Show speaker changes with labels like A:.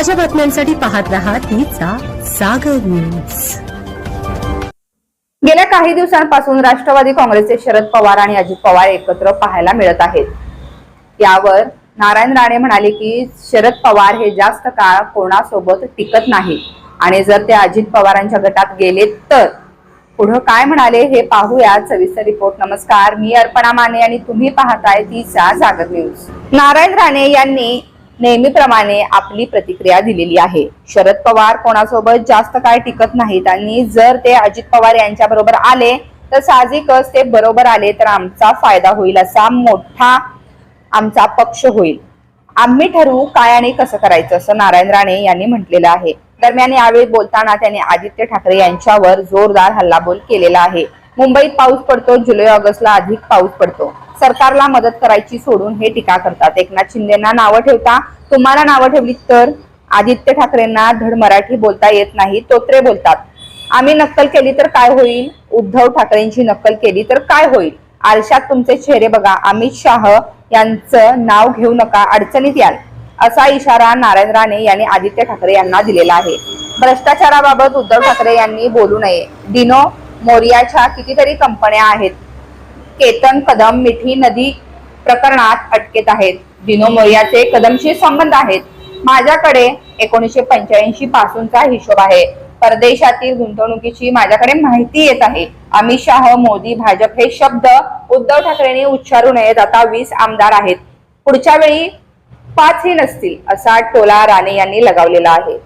A: ताज्या बातम्यांसाठी पाहत राहा तिचा सागर न्यूज
B: गेल्या काही दिवसांपासून राष्ट्रवादी काँग्रेसचे शरद पवार आणि अजित पवार एकत्र पाहायला मिळत आहेत. यावर नारायण राणे म्हणाले की शरद पवार हे जास्त काळ कोणासोबत टिकत नाही. आणि जर ते अजित पवारांच्या गटात गेले तर? पुढं काय म्हणाले हे पाहूया सविस्तर रिपोर्ट. नमस्कार मी अर्पणा माने आणि तुम्ही पाहताय तिचा जागर न्यूज नारायण राणे यांनी नेहमीप्रमाणे आपली प्रतिक्रिया दिलेली आहे. शरद पवार कोणासोबत जास्त काळ टिकत नाहीत आणि जर ते अजित पवार यांच्या बरोबर आले तर साहजिकच ते बरोबर आले तर आमचा फायदा होईल असा मोठा आमचा पक्ष होईल. आम्ही ठरवू काय आणि कसं करायचं असं नारायण राणे यांनी म्हटलेलं आहे. दरम्यान यावेळी बोलताना त्यांनी आदित्य ठाकरे यांच्यावर जोरदार हल्लाबोल केलेला आहे. मुंबईत पाऊस पडतो जुलै ऑगस्टला अधिक पाऊस पडतो. सरकारला मदत करायची सोडून हे टीका करतात. एकनाथ शिंदेना नावं ठेवता तुम्हाला नावं ठेवली तर? आदित्य ठाकरेंना धड मराठी बोलता येत नाही तोत्रे बोलतात. आम्ही नक्कल केली तर काय होईल? उद्धव ठाकरेंची नक्कल केली तर काय होईल? आरशात तुमचे चेहरे बघा. अमित शाह यांचं नाव घेऊ नका अडचणीत याल. असा इशारा नारायण राणे यांनी आदित्य ठाकरे यांना दिलेला आहे. भ्रष्टाचाराबाबत उद्धव ठाकरे यांनी बोलू नये. डिनो मोरियाच्या कितीतरी कंपन्या आहेत. केतन कदम मिठी नदी प्रकरणात अटकेत आहेत. दिनो मोरियाचे कदमशी संबंध आहेत. माझ्याकडे एकोणीसशे पंच्याऐंशी पासूनचा हिशोब आहे. परदेशातील गुंतवणुकीची माझ्याकडे माहिती येत आहे. अमित शाह मोदी भाजप हे शब्द उद्धव ठाकरेंनी उच्चारू नयेत. आता वीस आमदार आहेत. पुढच्या वेळी पाचही नसतील असा टोला राणे यांनी लगावलेला आहे.